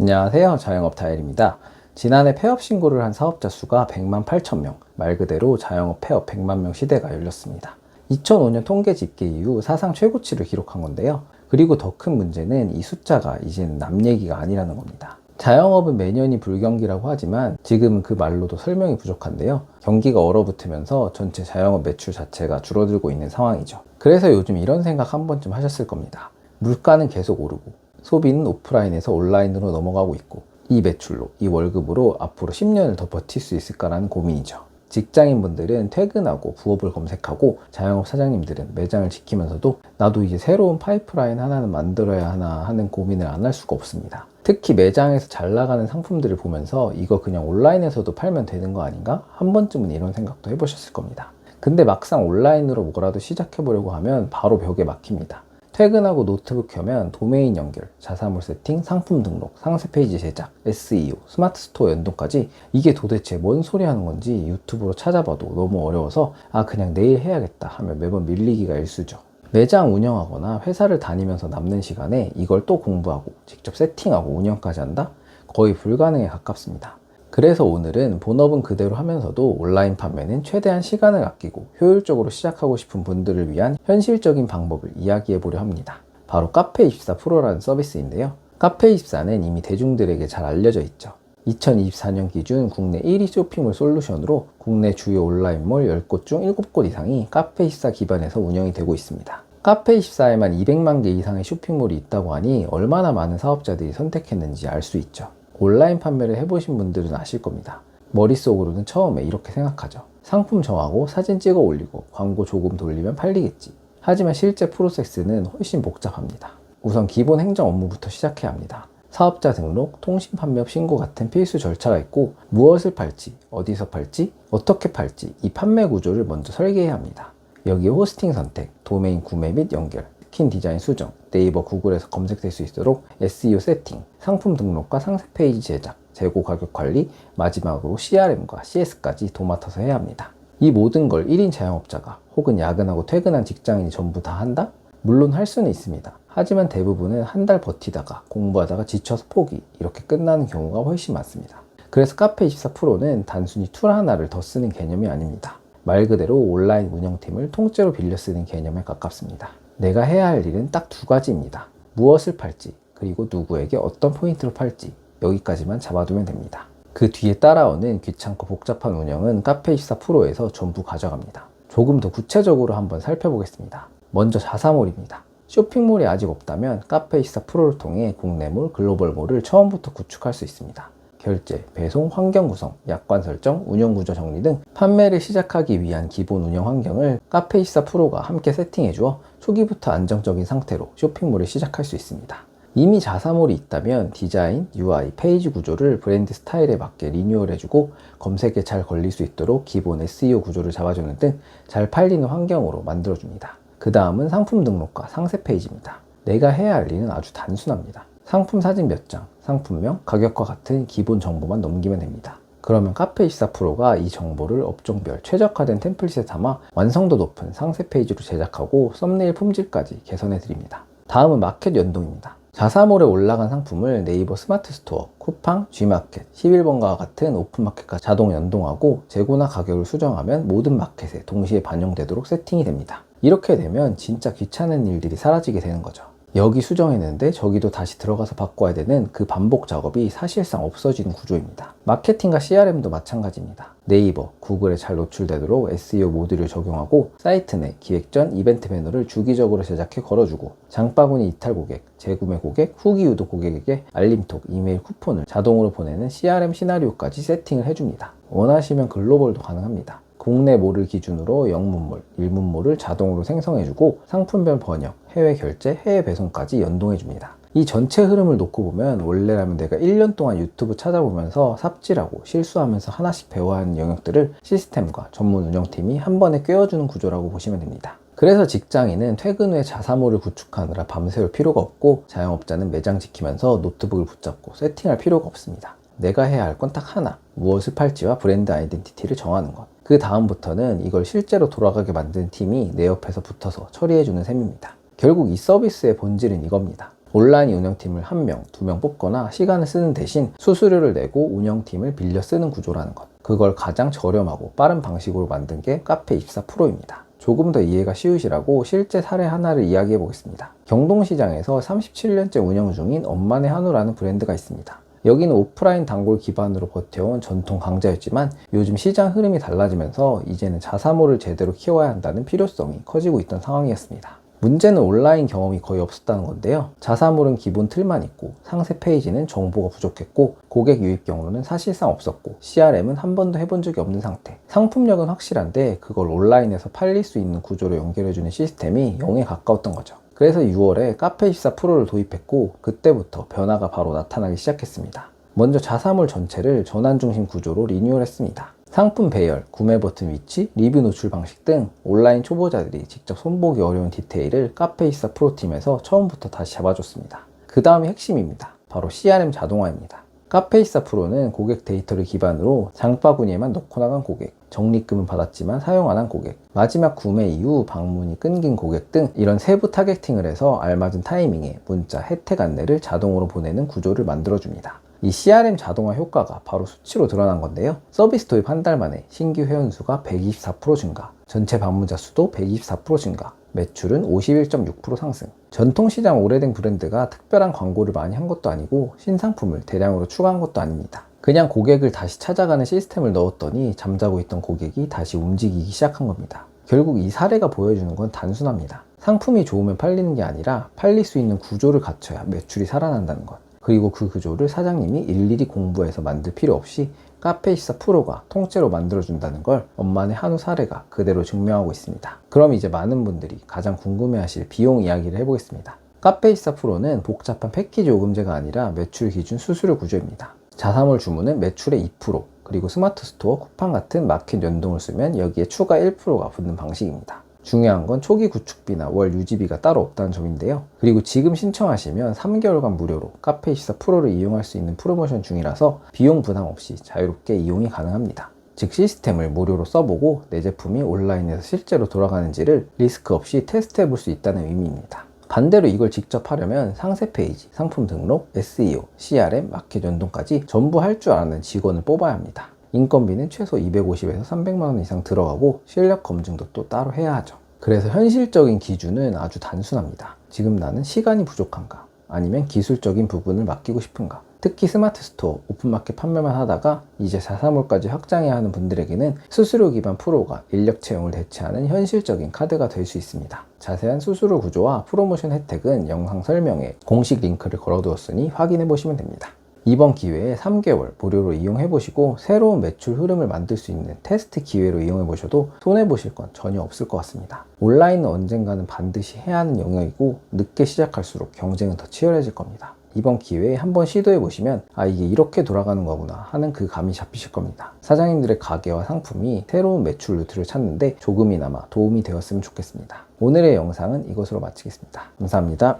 안녕하세요. 자영업 다일입니다. 지난해 폐업 신고를 한 사업자 수가 100만 8천 명, 말 그대로 자영업 폐업 100만 명 시대가 열렸습니다. 2005년 통계 집계 이후 사상 최고치를 기록한 건데요. 그리고 더 큰 문제는 이 숫자가 이제는 남 얘기가 아니라는 겁니다. 자영업은 매년이 불경기라고 하지만 지금은 그 말로도 설명이 부족한데요. 경기가 얼어붙으면서 전체 자영업 매출 자체가 줄어들고 있는 상황이죠. 그래서 요즘 이런 생각 한 번쯤 하셨을 겁니다. 물가는 계속 오르고 소비는 오프라인에서 온라인으로 넘어가고 있고 이 매출로 이 월급으로 앞으로 10년을 더 버틸 수 있을까라는 고민이죠. 직장인분들은 퇴근하고 부업을 검색하고 자영업 사장님들은 매장을 지키면서도 나도 이제 새로운 파이프라인 하나는 만들어야 하나 하는 고민을 안 할 수가 없습니다. 특히 매장에서 잘 나가는 상품들을 보면서 이거 그냥 온라인에서도 팔면 되는 거 아닌가? 한 번쯤은 이런 생각도 해보셨을 겁니다. 근데 막상 온라인으로 뭐라도 시작해보려고 하면 바로 벽에 막힙니다. 퇴근하고 노트북 켜면 도메인 연결, 자사몰 세팅, 상품 등록, 상세 페이지 제작, SEO, 스마트 스토어 연동까지 이게 도대체 뭔 소리 하는 건지 유튜브로 찾아봐도 너무 어려워서 아 그냥 내일 해야겠다 하면 매번 밀리기가 일쑤죠. 매장 운영하거나 회사를 다니면서 남는 시간에 이걸 또 공부하고 직접 세팅하고 운영까지 한다? 거의 불가능에 가깝습니다. 그래서 오늘은 본업은 그대로 하면서도 온라인 판매는 최대한 시간을 아끼고 효율적으로 시작하고 싶은 분들을 위한 현실적인 방법을 이야기해 보려 합니다. 바로 카페24 프로라는 서비스인데요. 카페24는 이미 대중들에게 잘 알려져 있죠. 2024년 기준 국내 1위 쇼핑몰 솔루션으로 국내 주요 온라인몰 10곳 중 7곳 이상이 카페24 기반에서 운영이 되고 있습니다. 카페24에만 200만 개 이상의 쇼핑몰이 있다고 하니 얼마나 많은 사업자들이 선택했는지 알 수 있죠. 온라인 판매를 해보신 분들은 아실 겁니다. 머릿속으로는 처음에 이렇게 생각하죠. 상품 정하고 사진 찍어 올리고 광고 조금 돌리면 팔리겠지. 하지만 실제 프로세스는 훨씬 복잡합니다. 우선 기본 행정 업무부터 시작해야 합니다. 사업자 등록, 통신 판매업 신고 같은 필수 절차가 있고 무엇을 팔지, 어디서 팔지, 어떻게 팔지 이 판매 구조를 먼저 설계해야 합니다. 여기에 호스팅 선택, 도메인 구매 및 연결, 스킨 디자인 수정, 네이버 구글에서 검색될 수 있도록 SEO 세팅, 상품 등록과 상세 페이지 제작, 재고 가격 관리, 마지막으로 CRM과 CS까지 도맡아서 해야 합니다. 이 모든 걸 1인 자영업자가 혹은 야근하고 퇴근한 직장인이 전부 다 한다? 물론 할 수는 있습니다. 하지만 대부분은 한 달 버티다가 공부하다가 지쳐서 포기 이렇게 끝나는 경우가 훨씬 많습니다. 그래서 카페24 프로는 단순히 툴 하나를 더 쓰는 개념이 아닙니다. 말 그대로 온라인 운영팀을 통째로 빌려 쓰는 개념에 가깝습니다. 내가 해야 할 일은 딱 두 가지입니다. 무엇을 팔지, 그리고 누구에게 어떤 포인트로 팔지, 여기까지만 잡아두면 됩니다. 그 뒤에 따라오는 귀찮고 복잡한 운영은 카페24 프로에서 전부 가져갑니다. 조금 더 구체적으로 한번 살펴보겠습니다. 먼저 자사몰입니다. 쇼핑몰이 아직 없다면 카페24 프로를 통해 국내몰, 글로벌몰을 처음부터 구축할 수 있습니다. 결제, 배송, 환경 구성, 약관 설정, 운영 구조 정리 등 판매를 시작하기 위한 기본 운영 환경을 카페24 프로가 함께 세팅해 주어 초기부터 안정적인 상태로 쇼핑몰을 시작할 수 있습니다. 이미 자사몰이 있다면 디자인, UI, 페이지 구조를 브랜드 스타일에 맞게 리뉴얼 해주고 검색에 잘 걸릴 수 있도록 기본 SEO 구조를 잡아주는 등 잘 팔리는 환경으로 만들어줍니다. 그 다음은 상품 등록과 상세 페이지입니다. 내가 해야 할 일은 아주 단순합니다. 상품 사진 몇 장, 상품명, 가격과 같은 기본 정보만 넘기면 됩니다. 그러면 카페24 프로가 이 정보를 업종별 최적화된 템플릿에 담아 완성도 높은 상세 페이지로 제작하고 썸네일 품질까지 개선해 드립니다. 다음은 마켓 연동입니다. 자사몰에 올라간 상품을 네이버 스마트 스토어, 쿠팡, G마켓, 11번가와 같은 오픈마켓과 자동 연동하고 재고나 가격을 수정하면 모든 마켓에 동시에 반영되도록 세팅이 됩니다. 이렇게 되면 진짜 귀찮은 일들이 사라지게 되는 거죠. 여기 수정했는데 저기도 다시 들어가서 바꿔야 되는 그 반복 작업이 사실상 없어지는 구조입니다. 마케팅과 CRM도 마찬가지입니다. 네이버, 구글에 잘 노출되도록 SEO 모듈을 적용하고 사이트 내 기획 전 이벤트 배너를 주기적으로 제작해 걸어주고 장바구니 이탈 고객, 재구매 고객, 후기 유도 고객에게 알림톡, 이메일 쿠폰을 자동으로 보내는 CRM 시나리오까지 세팅을 해줍니다. 원하시면 글로벌도 가능합니다. 국내 몰을 기준으로 영문몰, 일문몰을 자동으로 생성해주고 상품별 번역, 해외 결제, 해외 배송까지 연동해줍니다. 이 전체 흐름을 놓고 보면 원래라면 내가 1년 동안 유튜브 찾아보면서 삽질하고 실수하면서 하나씩 배워야 하는 영역들을 시스템과 전문 운영팀이 한 번에 꿰어주는 구조라고 보시면 됩니다. 그래서 직장인은 퇴근 후에 자사몰을 구축하느라 밤새울 필요가 없고 자영업자는 매장 지키면서 노트북을 붙잡고 세팅할 필요가 없습니다. 내가 해야 할 건 딱 하나. 무엇을 팔지와 브랜드 아이덴티티를 정하는 것. 그 다음부터는 이걸 실제로 돌아가게 만든 팀이 내 옆에서 붙어서 처리해주는 셈입니다. 결국 이 서비스의 본질은 이겁니다. 온라인 운영팀을 한 명, 두 명 뽑거나 시간을 쓰는 대신 수수료를 내고 운영팀을 빌려 쓰는 구조라는 것. 그걸 가장 저렴하고 빠른 방식으로 만든 게 카페 24 프로입니다. 조금 더 이해가 쉬우시라고 실제 사례 하나를 이야기해 보겠습니다. 경동시장에서 37년째 운영 중인 엄마네 한우라는 브랜드가 있습니다. 여기는 오프라인 단골 기반으로 버텨온 전통 강자였지만 요즘 시장 흐름이 달라지면서 이제는 자사모를 제대로 키워야 한다는 필요성이 커지고 있던 상황이었습니다. 문제는 온라인 경험이 거의 없었다는 건데요. 자사몰은 기본 틀만 있고 상세 페이지는 정보가 부족했고 고객 유입 경로는 사실상 없었고 CRM은 한 번도 해본 적이 없는 상태. 상품력은 확실한데 그걸 온라인에서 팔릴 수 있는 구조로 연결해주는 시스템이 0에 가까웠던 거죠. 그래서 6월에 카페24 프로를 도입했고 그때부터 변화가 바로 나타나기 시작했습니다. 먼저 자사몰 전체를 전환 중심 구조로 리뉴얼했습니다. 상품 배열, 구매 버튼 위치, 리뷰 노출 방식 등 온라인 초보자들이 직접 손보기 어려운 디테일을 카페24 프로팀에서 처음부터 다시 잡아줬습니다. 그 다음이 핵심입니다. 바로 CRM 자동화입니다. 카페24 프로는 고객 데이터를 기반으로 장바구니에만 넣고 나간 고객, 적립금은 받았지만 사용 안 한 고객, 마지막 구매 이후 방문이 끊긴 고객 등 이런 세부 타겟팅을 해서 알맞은 타이밍에 문자, 혜택 안내를 자동으로 보내는 구조를 만들어줍니다. 이 CRM 자동화 효과가 바로 수치로 드러난 건데요. 서비스 도입 한 달 만에 신규 회원수가 124% 증가, 전체 방문자 수도 124% 증가, 매출은 51.6% 상승. 전통시장 오래된 브랜드가 특별한 광고를 많이 한 것도 아니고 신상품을 대량으로 추가한 것도 아닙니다. 그냥 고객을 다시 찾아가는 시스템을 넣었더니 잠자고 있던 고객이 다시 움직이기 시작한 겁니다. 결국 이 사례가 보여주는 건 단순합니다. 상품이 좋으면 팔리는 게 아니라 팔릴 수 있는 구조를 갖춰야 매출이 살아난다는 것. 그리고 그 구조를 사장님이 일일이 공부해서 만들 필요 없이 카페24 프로가 통째로 만들어준다는 걸 엄마네 한우 사례가 그대로 증명하고 있습니다. 그럼 이제 많은 분들이 가장 궁금해하실 비용 이야기를 해보겠습니다. 카페24 프로는 복잡한 패키지 요금제가 아니라 매출 기준 수수료 구조입니다. 자사몰 주문은 매출의 2%, 그리고 스마트 스토어, 쿠팡 같은 마켓 연동을 쓰면 여기에 추가 1%가 붙는 방식입니다. 중요한 건 초기 구축비나 월 유지비가 따로 없다는 점인데요. 그리고 지금 신청하시면 3개월간 무료로 카페24 프로를 이용할 수 있는 프로모션 중이라서 비용 부담 없이 자유롭게 이용이 가능합니다. 즉 시스템을 무료로 써보고 내 제품이 온라인에서 실제로 돌아가는지를 리스크 없이 테스트해 볼 수 있다는 의미입니다. 반대로 이걸 직접 하려면 상세 페이지, 상품 등록, SEO, CRM, 마켓 연동까지 전부 할 줄 아는 직원을 뽑아야 합니다. 인건비는 최소 250에서 300만 원 이상 들어가고 실력 검증도 또 따로 해야 하죠. 그래서 현실적인 기준은 아주 단순합니다. 지금 나는 시간이 부족한가? 아니면 기술적인 부분을 맡기고 싶은가? 특히 스마트 스토어, 오픈마켓 판매만 하다가 이제 자사몰까지 확장해야 하는 분들에게는 수수료 기반 프로가 인력 채용을 대체하는 현실적인 카드가 될 수 있습니다. 자세한 수수료 구조와 프로모션 혜택은 영상 설명에 공식 링크를 걸어두었으니 확인해 보시면 됩니다. 이번 기회에 3개월 무료로 이용해 보시고 새로운 매출 흐름을 만들 수 있는 테스트 기회로 이용해 보셔도 손해 보실 건 전혀 없을 것 같습니다. 온라인은 언젠가는 반드시 해야 하는 영역이고 늦게 시작할수록 경쟁은 더 치열해질 겁니다. 이번 기회에 한번 시도해 보시면 아 이게 이렇게 돌아가는 거구나 하는 그 감이 잡히실 겁니다. 사장님들의 가게와 상품이 새로운 매출 루트를 찾는데 조금이나마 도움이 되었으면 좋겠습니다. 오늘의 영상은 이것으로 마치겠습니다. 감사합니다.